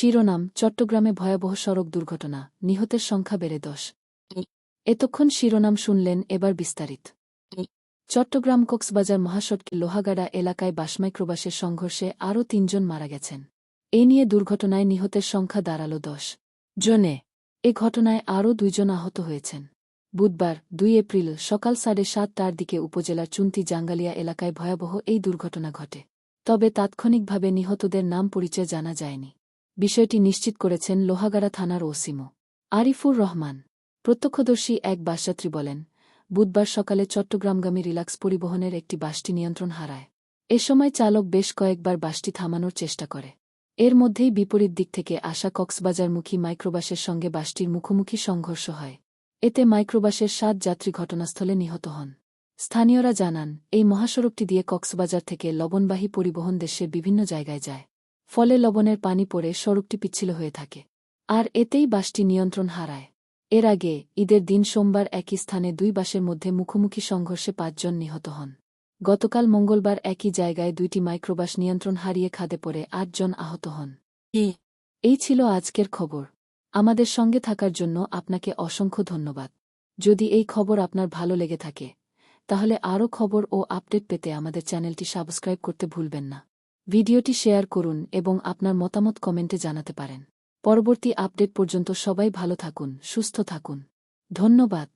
শিরোনাম, চট্টগ্রামে ভয়াবহ সড়ক দুর্ঘটনা, নিহতের সংখ্যা বেড়ে দশ। এতক্ষণ শিরোনাম শুনলেন এবার বিস্তারিত। চট্টগ্রাম কক্সবাজার মহাসড়কে লোহাগাড়া এলাকায় বাসমাইক্রোবাসের সংঘর্ষে আরও তিনজন মারা গেছেন। এ নিয়ে দুর্ঘটনায় নিহতের সংখ্যা দাঁড়াল দশ। জনে এ ঘটনায় আরও দুইজন আহত হয়েছেন। বুধবার, দুই এপ্রিল, সকাল সাড়ে সাতটার দিকে উপজেলার চুন্তি জাঙ্গালিয়া এলাকায় ভয়াবহ এই দুর্ঘটনা ঘটে। তবে তাৎক্ষণিকভাবে নিহতদের নাম পরিচয় জানা যায়নি। বিষয়টি নিশ্চিত করেছেন লোহাগাড়া থানার ওসিমো। আরিফুর রহমান, প্রত্যক্ষদর্শী এক বাসযাত্রী বলেন, বুধবার সকালে চট্টগ্রামগামী রিলাক্স পরিবহনের একটি বাসটি নিয়ন্ত্রণ হারায়। এ সময় চালক বেশ কয়েকবার বাসটি থামানোর চেষ্টা করে। এর মধ্যেই বিপরীত দিক থেকে আসা কক্সবাজারমুখী মাইক্রোবাসের সঙ্গে বাসটির মুখোমুখি সংঘর্ষ হয়। এতে মাইক্রোবাসের সাত যাত্রী ঘটনাস্থলে নিহত হন। স্থানীয়রা জানান, এই মহাসড়কটি দিয়ে কক্সবাজার থেকে লবণবাহী পরিবহন দেশের বিভিন্ন জায়গায় যায়। ফলে লবণের পানি পড়ে সড়কটি পিচ্ছিল হয়ে থাকে। আর এতেই বাসটি নিয়ন্ত্রণ হারায়। এর আগে ঈদের দিন সোমবার একই স্থানে দুই বাসের মধ্যে মুখোমুখি সংঘর্ষে পাঁচজন নিহত হন। গতকাল মঙ্গলবার একই জায়গায় দুইটি মাইক্রোবাস নিয়ন্ত্রণ হারিয়ে খাদে পড়ে আটজন আহত হন। এই ছিল আজকের খবর। আমাদের সঙ্গে থাকার জন্য আপনাকে অসংখ্য ধন্যবাদ। যদি এই খবর আপনার ভালো লেগে থাকে তাহলে আরও খবর ও আপডেট পেতে আমাদের চ্যানেলটি সাবস্ক্রাইব করতে ভুলবেন না। ভিডিওটি শেয়ার করুন এবং আপনার মতামত কমেন্টে জানাতে পারেন। পরবর্তী আপডেট পর্যন্ত সবাই ভালো থাকুন, সুস্থ থাকুন। ধন্যবাদ।